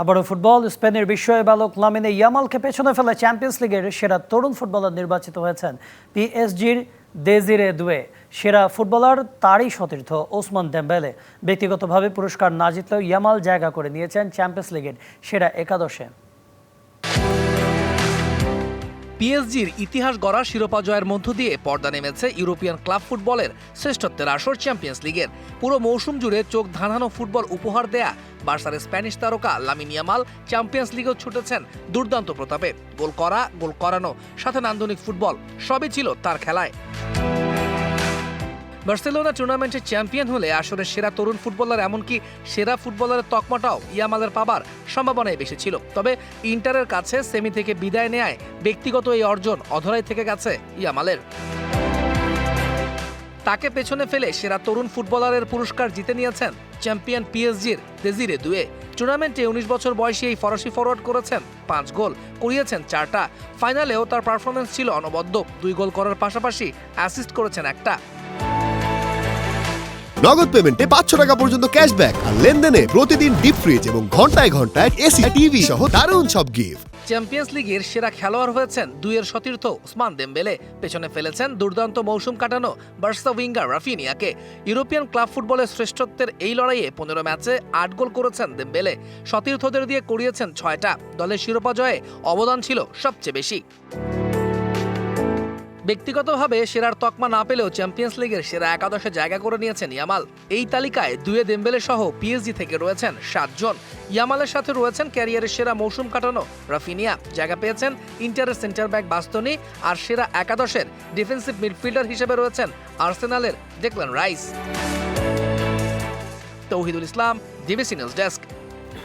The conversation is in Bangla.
আবারও ফুটবল, স্পেনের বিস্ময় বালক লামিনে ইয়ামালকে পেছনে ফেলে চ্যাম্পিয়ন্স লিগের সেরা তরুণ ফুটবলার নির্বাচিত হয়েছেন পিএসজির দেজিরে দুয়ে। সেরা ফুটবলার তারই সতীর্থ ওসমান দেম্বেলে। ব্যক্তিগতভাবে পুরস্কার না জিতলেও ইয়ামাল জায়গা করে নিয়েছেন চ্যাম্পিয়ন্স লিগের সেরা একাদশে। পিএসজির ইতিহাস গড়া শিরোপা জয়ের মধ্য দিয়ে পর্দা নেমেছে ইউরোপিয়ান ক্লাব ফুটবলের শ্রেষ্ঠত্বের আসর চ্যাম্পিয়ন্স লিগের। পুরো মৌসুম জুড়ে চোখ ধাঁধানো ফুটবল উপহার দেয়া বার্সার স্প্যানিশ তারকা লামিনিয়ামাল চ্যাম্পিয়ন্স লিগেও ছুটেছেন দুর্দান্ত প্রতাপে। গোল করা, গোল করানো, সাথে নান্দনিক ফুটবল, সবই ছিল তার খেলায়। বার্সেলোনা টুর্নামেন্টের চ্যাম্পিয়ন হলে আসলে সেরা তরুণ ফুটবলার এমনকি সেরা ফুটবলারের তকমাটাও ইয়ামালের পাবার সম্ভাবনাই বেশি ছিল। তবে ইন্টারের কাছে সেমি থেকে বিদায় নেয় ব্যক্তিগত এই অর্জন অধরাই থেকে গেছে ইয়ামালের। তাকে পেছনে ফেলে সেরা তরুণ ফুটবলারের পুরস্কার জিতে নিয়েছেন চ্যাম্পিয়ন পিএসজির দেজিরে দুয়ে। টুর্নামেন্টে উনিশ বছর বয়সী এই ফরাসি ফরওয়ার্ড করেছেন পাঁচ গোল করিয়েছেন চারটা। ফাইনালেও তার পারফরমেন্স ছিল অনবদ্য। দুই গোল করার পাশাপাশি অ্যাসিস্ট করেছেন একটা। নগদ পেমেন্টে পাঁচশো টাকা পর্যন্ত ক্যাশব্যাক আর লেনদেনে প্রতিদিন ডিপ ফ্রিজ এবং ঘন্টায় ঘন্টায় এসি টিভি। সহ দারুণ সব গিফট। চ্যাম্পিয়ন্স লিগের সেরা খেলোয়াড় হয়েছেন দুইয়ের সতীর্থ ওসমান দেমবেলে। পেছনে ফেলেছেন দুর্দান্ত মৌসুম কাটানো বার্সা উইঙ্গার রাফিনিয়াকে। ইউরোপিয়ান ক্লাব ফুটবলের শ্রেষ্ঠত্বের এই লড়াইয়ে পনেরো ম্যাচে আট গোল করেছেন দেমবেলে। সতীর্থদের দিয়ে করিয়েছেন ছয়টা। দলের শিরোপা জয়ে অবদান ছিল সবচেয়ে বেশি। ব্যক্তিগতভাবে সেরার তকমা না পেলেও চ্যাম্পিয়ন্স লিগের সেরা একাদশে জায়গা করে নিয়েছেন ইয়ামাল। এই তালিকায় দুয়ে দেম্বেলে সহ পিএসজি থেকে রয়েছেন সাতজন। ইয়ামালের সাথে রয়েছেন ক্যারিয়ারের সেরা মৌসুম কাটানো রাফিনিয়া। জায়গা পেয়েছেন ইন্টারের সেন্টার ব্যাক বাস্তনি আর সেরা একাদশের ডিফেন্সিভ মিডফিল্ডার হিসেবে রয়েছেন আর্সেনালের Declan Rice. Touhidul Islam, DBC news desk.